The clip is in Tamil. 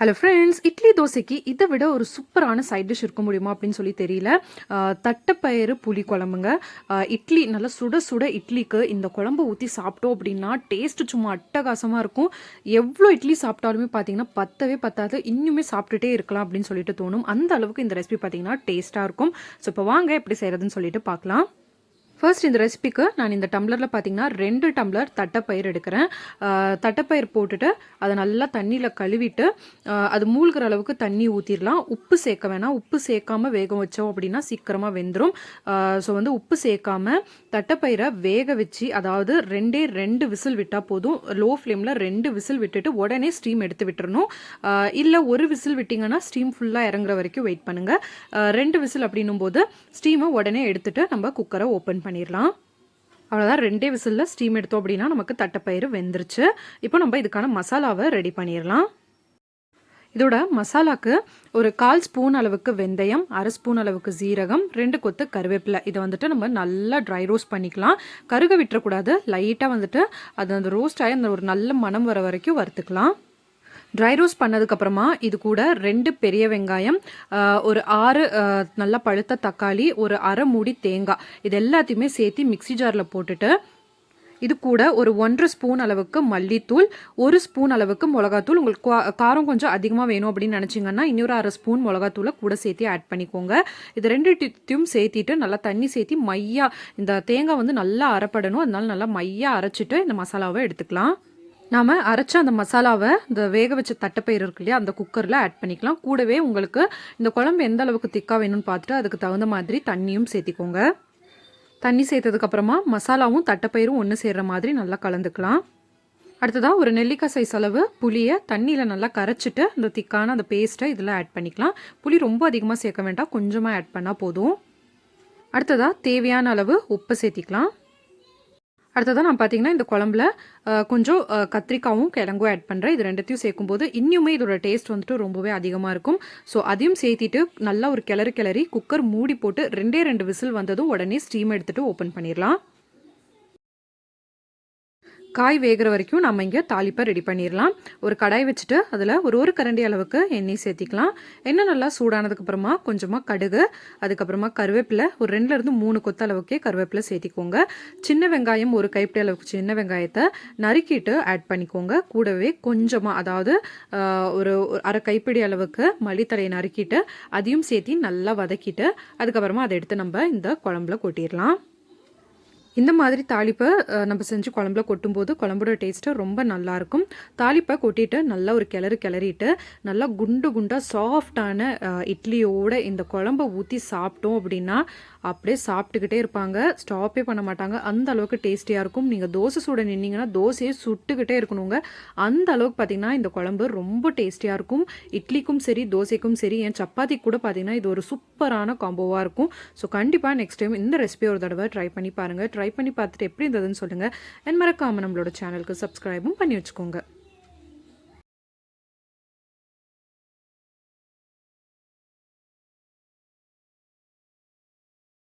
ஹலோ ஃப்ரெண்ட்ஸ் இட்லி தோசைக்கு இதை விட ஒரு சூப்பரான சைட் டிஷ் இருக்க முடியுமா அப்படின்னு சொல்லி தெரியல. தட்டைப்பயிறு புளி குழம்புங்க. இட்லி நல்லா சுட சுட இட்லிக்கு இந்த குழம்பு ஊற்றி சாப்பிட்டோம் அப்படின்னா டேஸ்ட் சும்மா அட்டகாசமாக இருக்கும். எவ்வளோ இட்லி சாப்பிட்டாலுமே பார்த்தீங்கன்னா பத்தவே பத்தாது. இன்னுமே சாப்பிட்டுட்டே இருக்கலாம் அப்படின்னு சொல்லிட்டு தோணும். அந்த அளவுக்கு இந்த ரெசிபி பார்த்தீங்கன்னா டேஸ்ட்டாக இருக்கும். ஸோ இப்போ வாங்க எப்படி செய்கிறதுன்னு சொல்லிட்டு பார்க்கலாம் ஃபர்ஸ்ட் இந்த ரெசிபிக்கு நான் இந்த டம்ளரில் பார்த்தீங்கன்னா ரெண்டு டம்ளர் தட்டைப்பயிர் எடுக்கிறேன். தட்டைப்பயிர் போட்டுட்டு அதை நல்லா தண்ணியில் கழுவிட்டு அது மூழ்கிற அளவுக்கு தண்ணி ஊற்றிடலாம் உப்பு சேர்க்க வேணாம். உப்பு சேர்க்காம வேக வச்சோம் அப்படின்னா சீக்கிரமாக வெந்துடும் ஸோ வந்து உப்பு சேர்க்காம தட்டைப்பயிரை வேக வச்சு அதாவது ரெண்டே ரெண்டு விசில் விட்டால் போதும். லோ ஃப்ளேமில் ரெண்டு விசில் விட்டுட்டு உடனே ஸ்டீம் எடுத்து விட்டுறணும். இல்லை ஒரு விசில் விட்டிங்கன்னா ஸ்டீம் ஃபுல்லாக இறங்குற வரைக்கும் வெயிட் பண்ணுங்கள் ரெண்டு விசில் அப்படின்னும் போது ஸ்டீமை உடனே எடுத்துகிட்டு நம்ம குக்கரை ஓப்பன் பண்ணிடலாம் அவ்வளோதான் ரெண்டே விசிலில் ஸ்டீம் எடுத்தோம் அப்படின்னா நமக்கு தட்டைப்பயிறு வெந்துருச்சு. இப்போ நம்ம இதுக்கான மசாலாவை ரெடி பண்ணிடலாம் இதோட மசாலாக்கு ஒரு கால் ஸ்பூன் அளவுக்கு வெந்தயம் அரை ஸ்பூன் அளவுக்கு ஜீரகம் ரெண்டு கொத்து கருவேப்பிலை. இதை வந்துட்டு நம்ம நல்லா ட்ரை ரோஸ்ட் பண்ணிக்கலாம். கருக விட்டுறக்கூடாது. லைட்டாக வந்துட்டு அது அந்த ரோஸ்ட் ஆகி அந்த ஒரு நல்ல மனம் வர வரைக்கும் வறுத்துக்கலாம். ட்ரை ரோஸ்ட் பண்ணதுக்கப்புறமா இது கூட ரெண்டு பெரிய வெங்காயம் ஒரு ஆறு நல்லா பழுத்த தக்காளி ஒரு அரை மூடி தேங்காய். இது எல்லாத்தையுமே சேர்த்து மிக்ஸி ஜாரில் போட்டுட்டு இது கூட ஒரு ஒன்றரை ஸ்பூன் அளவுக்கு மல்லித்தூள் ஒரு ஸ்பூன் அளவுக்கு மிளகாத்தூள். உங்களுக்கு காரம் கொஞ்சம் அதிகமாக வேணும் அப்படின்னு நினச்சிங்கன்னா இன்னொரு அரை ஸ்பூன் மிளகாத்தூளை கூட சேர்த்து ஆட் பண்ணிக்கோங்க. இது ரெண்டுத்தையும் சேர்த்திட்டு நல்லா தண்ணி சேர்த்தி மையாக இந்த தேங்காய் வந்து நல்லா அரைப்படணும். அதனால நல்லா மையாக அரைச்சிட்டு இந்த மசாலாவை எடுத்துக்கலாம். நாம் அரைச்ச அந்த மசாலாவை இந்த வேக வச்ச தட்டைப்பயிறு இருக்கு இல்லையா அந்த குக்கரில் ஆட் பண்ணிக்கலாம். கூடவே உங்களுக்கு இந்த குழம்பு எந்த அளவுக்கு திக்காக வேணும்னு பார்த்துட்டு அதுக்கு தகுந்த மாதிரி தண்ணியும் சேர்த்திக்கோங்க. தண்ணி சேர்த்ததுக்கப்புறமா மசாலாவும் தட்டைப்பயிரும் ஒன்று சேர்கிற மாதிரி நல்லா கலந்துக்கலாம். அடுத்ததாக ஒரு நெல்லிக்காய் சைஸ் அளவு புளியை தண்ணியில் நல்லா கரைச்சிட்டு அந்த திக்கான அந்த பேஸ்ட்டை இதில் ஆட் பண்ணிக்கலாம். புளி ரொம்ப அதிகமாக சேர்க்க வேண்டாம் கொஞ்சமாக ஆட் பண்ணால் போதும். அடுத்ததாக தேவையான அளவு உப்பு சேர்த்திக்கலாம். அடுத்ததாக நான் பார்த்தீங்கன்னா இந்த குழம்புல கொஞ்சம் கத்திரிக்காவும் கிழங்கும் ஆட் பண்ணுறேன் இது ரெண்டுத்தையும் சேர்க்கும்போது இன்னுமே இதோட டேஸ்ட் வந்துட்டு ரொம்பவே அதிகமாக இருக்கும். ஸோ அதையும் சேர்த்திட்டு நல்லா ஒரு கிளறு கிளறி குக்கர் மூடி போட்டு ரெண்டே ரெண்டு விசில் வந்ததும் உடனே ஸ்டீம் எடுத்துகிட்டு ஓப்பன் பண்ணிடலாம் காய் வேகிற வரைக்கும் நம்ம இங்கே தாளிப்பை ரெடி பண்ணிடலாம் ஒரு கடாய் வச்சுட்டு அதில் ஒரு ஒரு கரண்டி அளவுக்கு எண்ணெய் சேர்த்திக்கலாம். எண்ணெய் நல்லா சூடானதுக்கு அப்புறமா கொஞ்சமாக கடுகு அதுக்கப்புறமா கருவேப்பிலை ஒரு ரெண்டுலேருந்து மூணு கொத்த அளவுக்கே கருவேப்பிலை சேர்த்திக்கோங்க. சின்ன வெங்காயம் ஒரு கைப்பிடி அளவுக்கு சின்ன வெங்காயத்தை நறுக்கிட்டு ஆட் பண்ணிக்கோங்க. கூடவே கொஞ்சமாக அதாவது ஒரு அரை கைப்பிடி அளவுக்கு மல்லித்தலையை நறுக்கிட்டு அதையும் சேர்த்தி நல்லா வதக்கிட்டு அதுக்கப்புறமா அதை எடுத்து நம்ம இந்த குழம்புல கொட்டிடலாம் இந்த மாதிரி தாளிப்பை நம்ம செஞ்சு குழம்புல கொட்டும்போது குழம்போட டேஸ்ட்டு ரொம்ப நல்லாயிருக்கும் தாளிப்பை கொட்டிட்டு நல்லா ஒரு கிளறு கிளறிட்டு நல்லா குண்டு குண்டாக சாஃப்டான இட்லியோட இந்த குழம்பை ஊற்றி சாப்பிட்டோம் அப்படின்னா அப்படியே சாப்பிட்டுக்கிட்டே இருப்பாங்க. ஸ்டாப்பே பண்ண மாட்டாங்க. அந்த அளவுக்கு டேஸ்டியாக இருக்கும். நீங்கள் தோசை சுட நின்னீங்கன்னா தோசையே சுட்டுக்கிட்டே இருக்கணுங்க. அந்த அளவுக்கு பார்த்தீங்கன்னா இந்த குழம்பு ரொம்ப டேஸ்டியாக இருக்கும். இட்லிக்கும் சரி தோசைக்கும் சரி என் சப்பாத்தி கூட பார்த்தீங்கன்னா இது ஒரு சூப்பரான காம்போவாக இருக்கும். ஸோ கண்டிப்பாக நெக்ஸ்ட் டைம் இந்த ரெசிபி ஒரு தடவை ட்ரை பண்ணி பாருங்கள் ட்ரை பண்ணி பார்த்துட்டு எப்படி இருந்ததுன்னு சொல்லுங்கள் என் மறக்காமல் நம்மளோட சேனலுக்கு சப்ஸ்கிரைபும் பண்ணி வச்சுக்கோங்க.